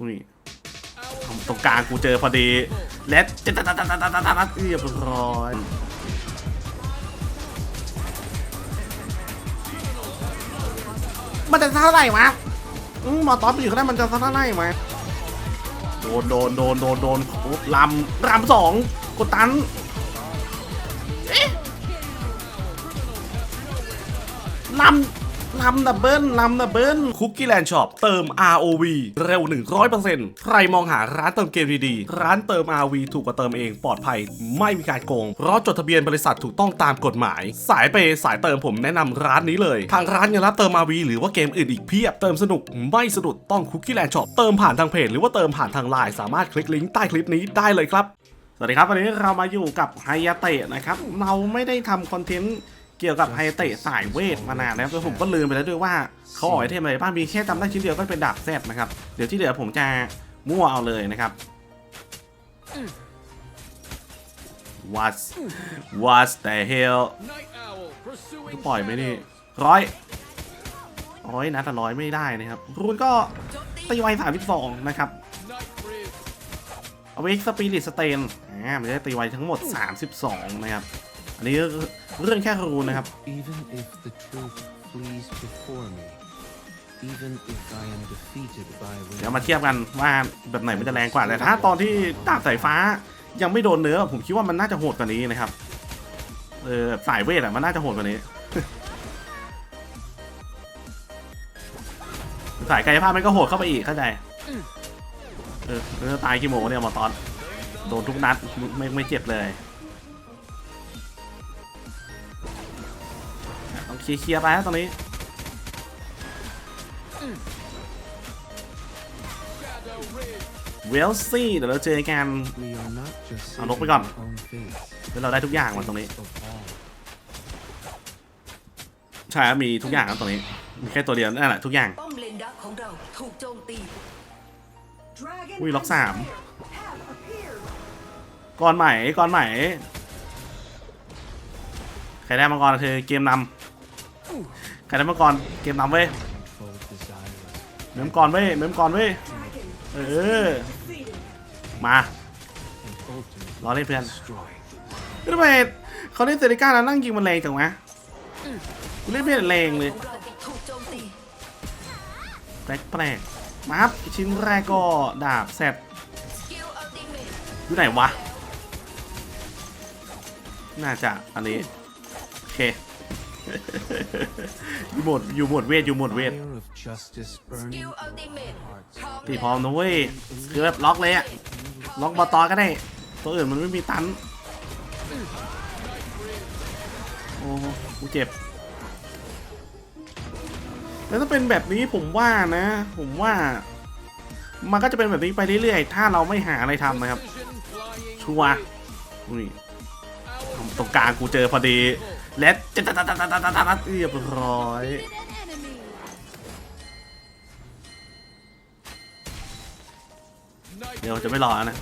อุ้ยตรงกลางกูเจอพอดี และจะตัดตัดตัดตัดตัดตัดเรียบร้อยมันจะเท่าไหร่วะอืมมอตอนไปอยู่ข้างหน้ามันจะเท่าไหร่วะโดนโดนโดนโดนโดนโอ้ลำลำสองกดตันเอ๊ะลำ ลำดับเบิลลำดับเบิลคุกกี้แลนด์ช็อปเติม ROV เร็ว 100%ใครมองหาร้านเติมเกมดีๆ ร้านเติม ROV ถูกกว่าเติมเองปลอดภัย ไม่มีการโกง เพราะจดทะเบียนบริษัทถูกต้องตามกฎหมาย สายเปย์สายเติมผมแนะนำร้านนี้เลย ทางร้านยังรับเติม ROV หรือว่าเกมอื่นอีกเพียบเติมสนุกไม่สะดุดต้องคุกกี้แลนด์ช็อปเติมผ่านทางเพจหรือว่าเติมผ่านทางไลน์สามารถคลิกลิงก์ใต้คลิปนี้ได้เลยครับสวัสดีครับวันนี้เรามาอยู่กับไฮยาเตะนะครับ เราไม่ได้ทำคอนเทนต์ กี่ยวกับไฮเตะสายเวทมานานแล้วแล้วผมก็ลืมไปแล้วด้วยว่าเขาออกไอเทมอะไรบ้างมีแค่จำได้ชิ้นเดียวก็เป็นดาบแซดนะครับเดี๋ยวที่เหลือผมจะมั่วเอาเลยนะครับ what what the hell ปล่อยไหมนี่ร้อยร้อยนะแต่ร้อยไม่ได้นะครับรูนก็ตีไวสามสิบสองนะครับเอาไว้สปิริตสเตนอ่ามันจะได้ตีไวทั้งหมด 32 นะครับ อันนี้เรื่องแค่รูนนะครับ Even if the truth flees before me, even if I am defeated by เดี๋ยวมาเทียบกันว่าแบบไหนมันจะแรงกว่าแต่ถ้าตอนที่ดาบสายฟ้ายังไม่โดนเนื้อ ผมคิดว่ามันน่าจะโหดกว่านี้นะครับเออสายเวทอะมันน่าจะโหดกว่านี้ สายกายภาพมันก็โหดเข้าไปอีกเข้าใจเออแล้วจะตายกี่โมงเนี่ยหมอตอน โดนทุกนัดไม่ไม่เจ็บเลย เคลียร์ไปแล้วตอนนี้เวลซี่เดี๋ยวเราเจอกัน we are not just I'll look saving back on. our own fates, แล้วเราได้ทุกอย่างมาตรงนี้ ใช่มีทุกอย่างครับตรงนี้ มีแค่ตัวเดียวนั่นแหละทุกอย่างอุ้ยล็อกสามก่อนใหม่ก่อนใหม่ใครได้มาก่อนคือเกมนำ ใครได้มาก่อนเกมนำเว้ยเมมก่อนเว้ยเมมก่อนเว้ยเออมารอเล่นเพื่อนทำไมเขาเล่นเซริก้าแล้วนั่งยิงมันแรงจังวะกูเล่นไม่เห็นแรงเลยแปลกแปลกๆมาครับชิ้นแรกก็ดาบแซดสกิลอัลติเมทอยู่ไหนวะ น่าจะอันนี้ โอเค อยู่หมดอยู่หมดเวทอยู่หมดเวท Fire of justice ส burning กิลอัลติเมท hearts. พร้อมตีพร้อมนะเว้ยคือแบบล็อกเลยอะล็อกบอตอก็ได้ ตัวอื่นมันไม่มีตัน โอ้กูเจ็บ แล้วถ้าเป็นแบบนี้ผมว่านะ ผมว่า มันก็จะเป็นแบบนี้ไปเรื่อยๆ ถ้าเราไม่หาอะไรทำนะครับ precision flying ชัวร์อุ้ยตรงกลางกูเจอพอดี และจะตัดตัดตัดตัดตัดตัดเรียบร้อย night เดี๋ยวจะไม่รอนะ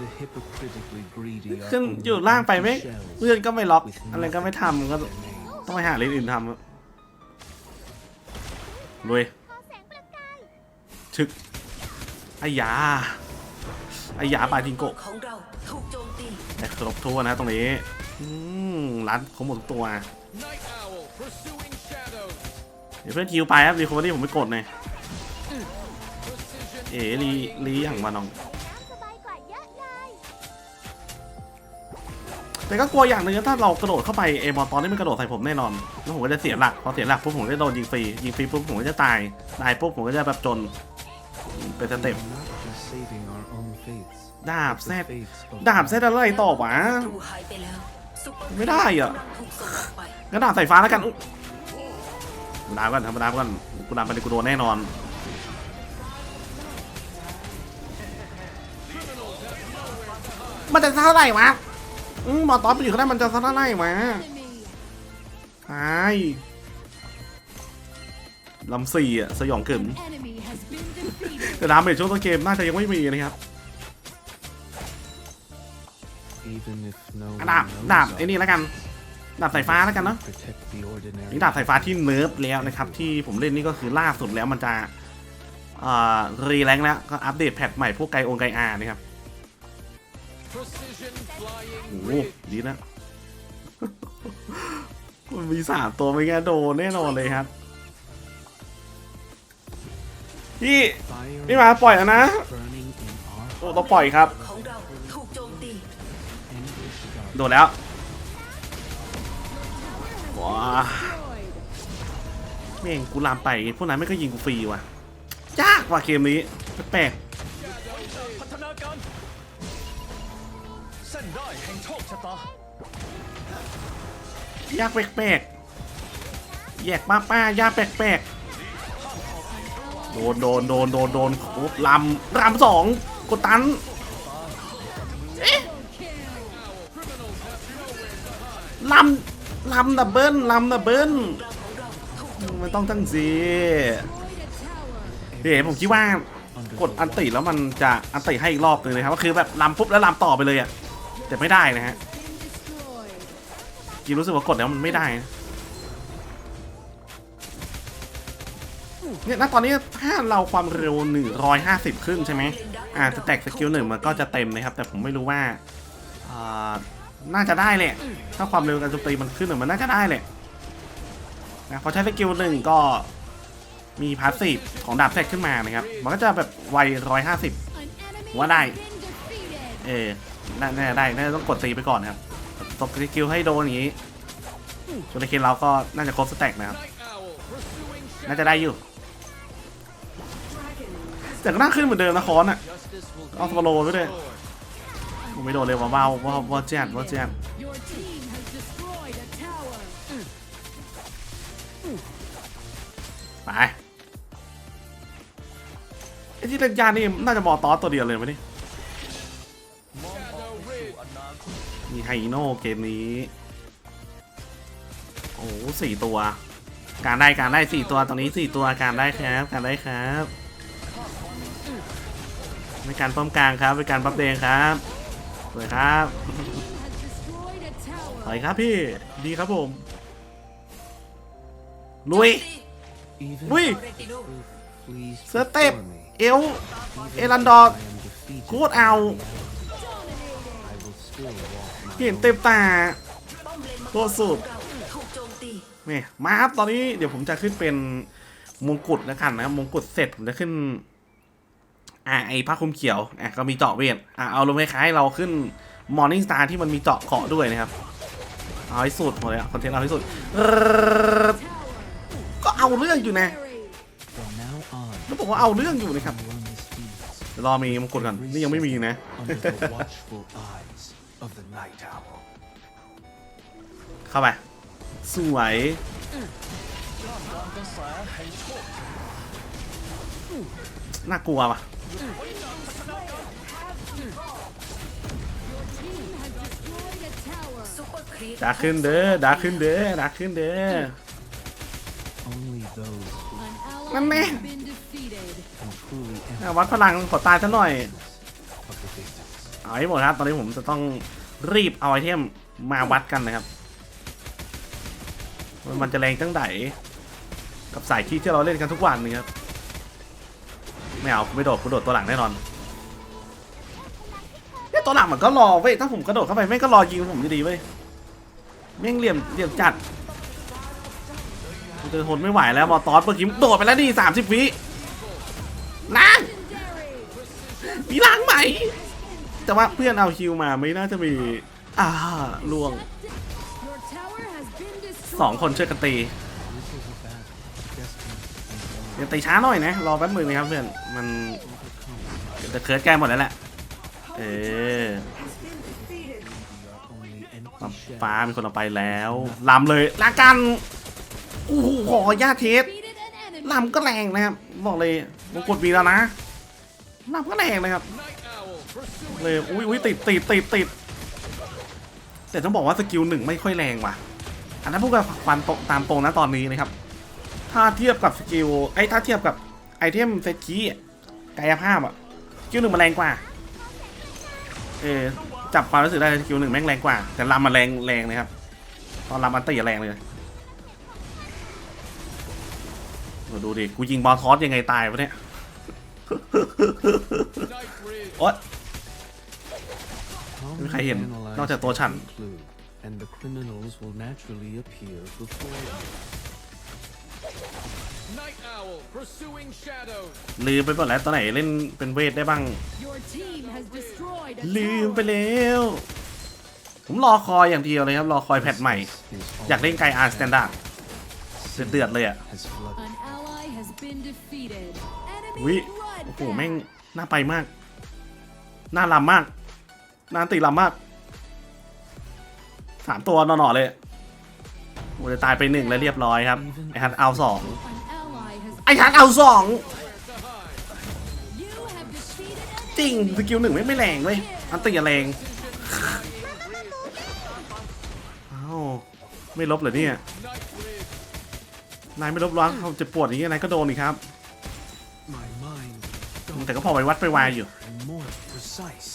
The hypocritically greedy are ขึ้น only อยู่ล่างไปไหม empty shells เพื่อนก็ไม่ล็อก with อะไรก็ไม่ nothing ทำก็ but their names. ต้องไปหาเรื่องอื่นทำครับลุยชึกไอ้ยาไอ้ยาปาจิงโกะของเราถูกโจมตีแต่ครบทั่วนนะตรงนี้อืม ร้านเขาหมดทุกตัว night owl pursuing shadows เดี๋ยวเพื่อนคิวไปครับรีคอร์ดี้ผมไม่กดเลย precision เอ๋รีรีอย่างมาน้องสบายกว่าเยอะเลยแต่ก็กลัวอย่างหนึ่งถ้าเรากระโดดเข้าไปเอบอลตอนนี้มันกระโดดใส่ผมแน่นอนแล้วผมก็จะเสียหลักพอเสียหลักปุ๊บผมก็จะโดนยิงฟรียิงฟรีปุ๊บผมก็จะตายตายปุ๊บผมก็จะแบบจนเป็นส We เต็ป are not just saving our own fates, ดาบ but แซ the ด fates of ดาบแซดอะไรต่อวะศัตรูหาย ไปแล้วซุปเปอร์ไม่ได้อะกำลังถูกส่งออกไปงั้นดาบสายฟ้าแล้วกันอุ๊ยกูดาบกันธรรมดาก่อนกูดาบไปดิกูโดนแน่นอนมันจะเท่าไหร่วะอืมหมอตอนไปอยู่ข้างหน้ามันจะเท่าไหร่วะใช่ลำสี่อะสยองเกิน Enemy has been defeated แต่ดาเมจช่วงต้นเกมน่าจะยังไม่มีนะครับ ดาบ knows ดาบ of ไอ้นี่แล้วกันดาบสายฟ้าแล้วกันเนาะ protect the ordinary นี่ดาบสายฟ้าที่เนิร์ฟแล้วนะครับ ที่ผมเล่นนี่ก็คือล่าสุดแล้วมันจะอ่ารีแรงแล้วก็อัปเดตแพทใหม่พวกไกโองไกอานะครับ Precision flying โอ้โห ridge. ดีนะมันมีสามตัวไม่งั้นโดนแน่นอนเลยครับพี่ Fire พี่มาปล่อยแล้วนะ burning in our โอ้ต้องปล่อยครับ โดนแล้วว้าแม่งกูลามไปพวกนั้นไม่ก็ยิงกูฟรีว่ะยากว่ะเกมนี้แปลกพัฒนากแห่งโชคชะตาๆยากแปลกๆแยกป้าป้ายากแปลกๆโดนโดนโดนโดนโดนโอ้ลำลำสองกดตัน ลำลำดับเบิ้ลลำดับเบิ้ลมันต้องตั้งสีเดี๋ยวผมคิดว่ากดอันติแล้วมันจะอันติให้อีกรอบนึงนะครับก็คือแบบลำปุ๊บแล้วลำต่อไปเลยอะแต่ไม่ได้นะฮะกินรู้สึกว่ากดแล้วมันไม่ได้นะเนี่ยณตอนนี้ถ้าเราความเร็ว 150 ขึ้นใช่ไหมอ่าสแต็กสกิลหนึ่งมันก็จะเต็มนะครับ แต่ผมไม่รู้ว่าอ่า น่าจะได้แหละ ถ้าความเร็วการโจมตีมันขึ้นอะมันน่าจะได้แหละนะพอใช้สกิลหนึ่งก็มีพาสซีฟของดาบแทกขึ้นมานะครับ มันก็จะแบบไวร้อยห้าสิบว่าได้ เออน่าน่าได้น่าจะต้องกดตีไปก่อนนะครับตบสกิลให้โดนอย่างนี้ส่วนในเคนเราก็น่าจะครบสแต็กนะครับ น่าจะได้อยู่แต่ก็น่าขึ้นเหมือนเดิมนะคอนอะเอาสโลว์ไปด้วย ผมไม่โดนเลยว่าเบาว่าว่าแจ๊ดว่าแจ๊ด Your team has destroyed a tower. ไปไอ้ที่เล่นยานี่น่าจะมอตอสตัวเดียวเลยไหมนี่มีไฮโน่เกมนี้ โอ้สี่ตัว การได้การได้สี่ตัวตอนนี้สี่ตัวการได้ครับ การได้ครับเป็นการป้อมกลางครับเป็นการปั๊บเดงครับ สวยครับสวยครับพี่ ดีครับผม ลุย ลุยเรติโน flees สเต็ปเอล เอรันดอร์โคตรเอาเห็นเต็มตาโคตรสุดมตีนี่มาครับ ตอนนี้เดี๋ยวผมจะขึ้นเป็นมงกุฎแล้วกันนะมงกุฎเสร็จผมจะขึ้น อ่าไอผ้าคลุมเขียวอะก็มีเจาะเวทอะเอาลงคล้ายๆเราขึ้นมอร์นิ่งสตาร์ที่มันมีเจาะเกาะด้วยนะครับเอาให้สุดหมดเลยอะคอนเทนต์เอาให้สุดก็เอาเรื่องอยู่นะ From now on, แล้วบอกว่าเอาเรื่องอยู่นะครับรอมีมงกุฎก่อนนี่ยังไม่มีนะเข้าไปสวยน่ากลัวว่ะ Team has destroyed a tower. ซุปเปอร์ครีปดาร์กขึ้นเด้อดาร์กขึ้นเด้อดาร์กขึ้นเด้อ Only those who An ally Năm nè. has been defeated. can truly อะวัดพลังขอตายซะหน่อย of the distance. เอาให้หมดครับตอนนี้ผมจะต้องรีบเอาไอเทมมาวัดกันนะครับว่ามันจะแรงตั้งไหนกับสายคีที่เราเล่นกันทุกวันนี่ครับ ไม่เอาไม่โดดกูโดดตัวหลังแน่นอนเนี่ยตัวหลังมันก็รอเว้ยถ้าผมกระโดดเข้าไปแม่งก็รอยิงผมดีๆเว้ยแม่งเหลี่ยมเหลี่ยมจัดกูจะทนไม่ไหวแล้วมอตอสเมื่อกี้โดดไปแล้วนี่สามสิบวิล้างมีล้างไหมแต่ว่าเพื่อนเอาคิวมาไม่น่าจะมีอ่าล่วงสองคนช่วยกันตี ยังตีช้าหน่อยนะ รอแป๊บนึงนะครับเพื่อน มันจะเคิร์ดใกล้หมดแล้วแหละ เออ only empty ปั๊บ shadows. ฟ้ามีคนเอาไปแล้วลำเลยลากันโอ้โหขอญาเทส Defeated an enemy. ลำก็แรงนะครับ บอกเลยมงกดมีแล้วนะลำก็แรงนะครับ เลยอุ้ยอุ้ยติดติดติดติดแต่ต้องบอกว่าสกิลหนึ่งไม่ค่อยแรงว่ะ อันนั้นพูดกับฟันตกตามตรงนะตอนนี้นะครับ ถ้าเทียบกับสกิลไอ้ถ้าเทียบกับไอเทมเซตคีกายภาพอะสกิลหนึ่งมันแรงกว่า เออจับความรู้สึกได้สกิลหนึ่งแม่งแรงกว่า แต่ลำมันแรงแรงนะครับ ตอนลำมันตีอะแรงเลยมาดูดิ กูยิงบอลทอสยังไงตายวะเนี่ยโอ๊ยไม่มีใครเห็น analyze นอกจากตัวฉัน ลืมไปหมดแล้วตอนไหนเล่นเป็นเวทได้บ้าง Your team has destroyed a ลืม tower. ไปแล้วผมรอคอยอย่างเดียวเลยครับ รอคอยแพทใหม่ Is อยากเล่นไกอาร์สแตนดาร์ดเดือดๆเลยอะ has flooded. An ally has been defeated. วิ Enemy โอ้โห bloodbath. แม่งน่าไปมาก น่าลำมากน่าตีลำมากสามตัวหน่อๆเลยโอ้จะตายไปหนึ่งแล้วเรียบร้อยครับไอฮันเอาสอง An ally has ไอฮันเอาสอง you have defeated an จริงสกิลหนึ่งไม่ไม่แรงเว้ยอันตีอะแรงอ้าวไม่ลบเหรอเนี่ยนายไม่ลบร้อนเขาจะปวดอย่างนี้นายก็โดนอีกครับ My mind แต่ก็พอไปวัดไปวายอยู่ and more precise.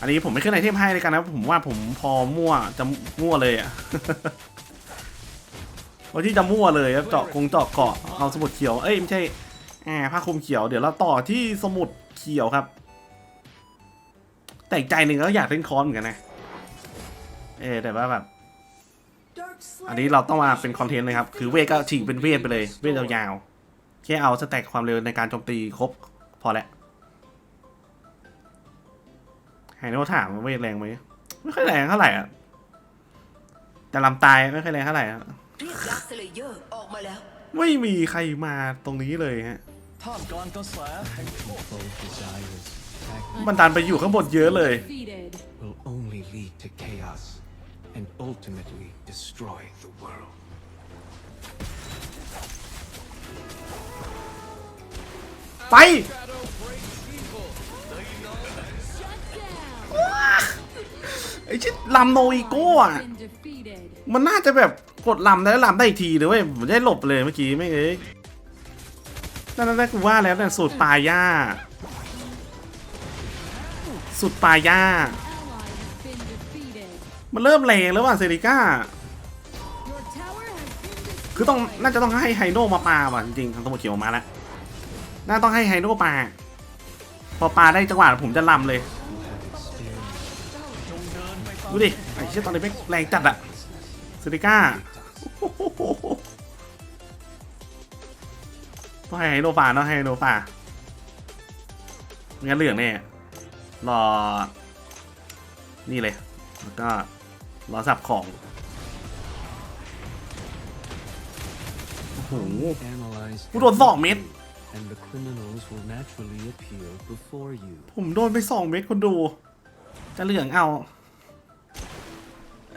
อันนี้ผมไม่ขึ้นไอเทมให้เลยกันนะผมว่าผมพอมั่วจะมั่วเลยอะ พอที่จะมั่วเลยครับเจาะคงเจาะเกาะเอาสมุดเขียว เอ้ยไม่ใช่อ่าผ้าคลุมเขียว เดี๋ยวเราต่อที่สมุดเขียวครับ แต่ใจหนึ่งก็อยากเล่นคอนเหมือนกันนะ เออแต่ว่าแบบ อันนี้เราต้องมาเป็นคอนเทนต์เลยครับ คือเวทก็ฉีกเป็นเวทไปเลย เวทยาวๆแค่เอาสแต็กความเร็วในการโจมตีครบพอแล้วไฮโนถามว่าเวทแรงไหมไม่ค่อยแรงเท่าไหร่อะแต่ลำตายไม่ค่อยแรงเท่าไหร่อะ เรียกดาร์คสเลเยอร์ออกมาแล้ว ไม่มีใครมาตรงนี้เลยฮะ ท่ามกลางกระแสแห่งโชค Both desires act มันดันไปอยู่ข้างบนเยอะเลย defeated. will only lead to chaos and ultimately destroy the world. ไป Shadow breaks evil. Shut down. ไอ้ชิดลำโนอีโก้อะ Been defeated. มันน่าจะแบบ กดลำได้แล้วลำได้อีกทีเลยเว้ยผมได้หลบเลยเมื่อกี้ไม่เอ้ยนั่นนั่นกูว่าแล้วเนี่สูตรปลาย่าสูตรปลาย่ามันเริ่มแรงแล้วว่ะเซริก้า คือต้องน่าจะต้องให้ไฮโนมาปาว่ะจริงๆทางตะวันเขียวมาแล้ว น่าต้องให้ไฮโนปา พอปาได้จังหวะผมจะลำเลย ดูดิ ไอ้เชี่ยตอนนี้แม่งแรงจัดอะเซริก้า ต้องให้ไฮโนปาต้องให้ไฮโนปางั้นเหลืองแน่รอ นี่เลย แล้วก็รอสับของ โอ้โหกูโดนสองเม็ด and the criminals will naturally appear before you. ผมโดนไปสองเม็ดคนดู จะเหลืองเอา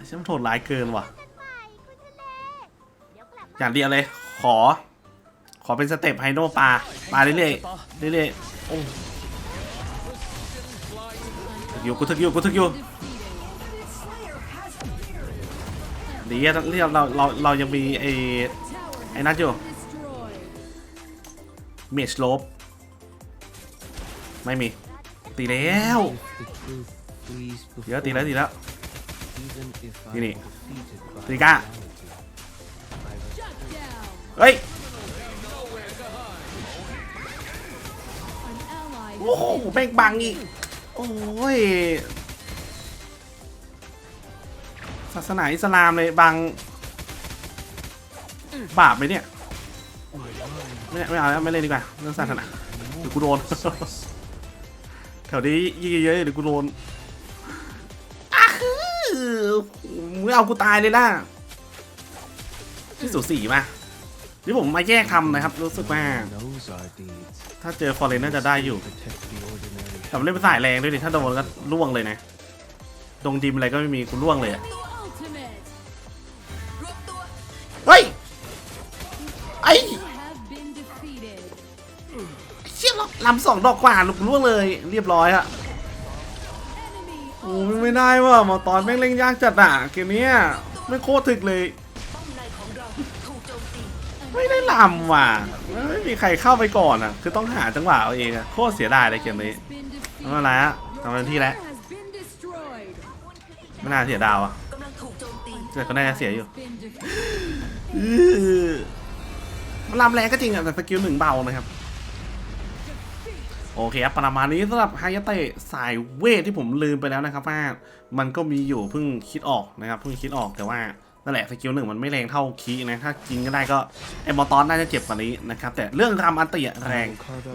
ฉันมันโทษร้ายเกินว่ะ อย่างเดียวเลย ขอ ขอเป็นสเต็ปไฮโนปลาปลาเรื่อยๆเรื่อยๆโอ้อยู่กูถึกอยู่กูถึกอยู่ดีอะที่เราเราเรายังมีไอ้ไอ้นัทอยู่เมจโลบไม่มี ตีแล้วเยว before ตีแล้วตีแล้ว even if I Ini. am เฮ้ยโอ้โหแม่งบังอีก โอ้ย ศาสนาอิสลามเลยบัง บาปไหมเนี่ย ไม่ไม่เอาแล้วไม่เล่นดีกว่าเรื่องศาสนาเดี๋ยวกูโดน แถวนี้ยิ่งเยอะๆเดี๋ยวกูโดนอ้าคือมึงเอากูตายเลยล่ะที่สูสีมา นี่ผมมาแยกคำนะครับ รู้สึกว่า knows our deeds. ถ้าเจอฟอร์เรนน่าจะได้อยู่ Protect the ordinary. แต่มันเล่นเป็นสายแรงด้วยดิถ้าโดนก็ล่วงเลยนะดงดิมอะไรก็ไม่มีกูล่วงเลยอะ ultimate. รวบตัวเฮ้ยไอ้ You have been defeated. เชี่ยลำสองดอกกว่าลูกล่วงเลย เรียบร้อยอะ Enemy โอ้ไม่ได้ว่ะหมาตอนแม่งเล่นยากจัดอะเกมเนี้ยไม่โคตรถึกเลย ไม่ได้ลำว่ะไม่มีใครเข้าไปก่อนอะ คือต้องหาจังหวะเอาเองอะโคตรเสียดายเลยเกมนี้ been defeated. ทำอะไรอะทำหน้าที่แล้วไม่น่าเสียดาวอะกำลังถูกโจมตีแต่ก็น่าจะเสียอยู่ Been defeated. อื้อลำแรงก็จริงอะแต่สกิลหนึ่งเบานะครับโอเคครับประมาณนี้สำหรับไฮยาเตะสายเวทที่ผมลืมไปแล้วนะครับว่ามันก็มีอยู่เพิ่งคิดออกนะครับเพิ่งคิดออกแต่ว่า นั่นแหละสกิลหนึ่งมันไม่แรงเท่าคีนะถ้ากินก็ได้ก็ไอมอตอนน่าจะเจ็บกว่านี้นะครับแต่เรื่องรามอันติอะแรง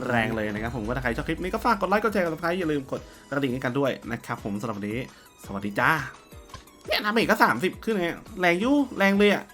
แรงเลยนะครับผมก็ถ้าใครชอบคลิปนี้ก็ฝากกดไลค์กดแชร์กดติดตามอย่าลืมกดกระดิ่งให้กันด้วยนะครับผมสำหรับวันนี้ สวัสดีจ้าเนี่ยทำเอกก็สามสิบขึ้นไงแรงอยู่แรงเลยอะ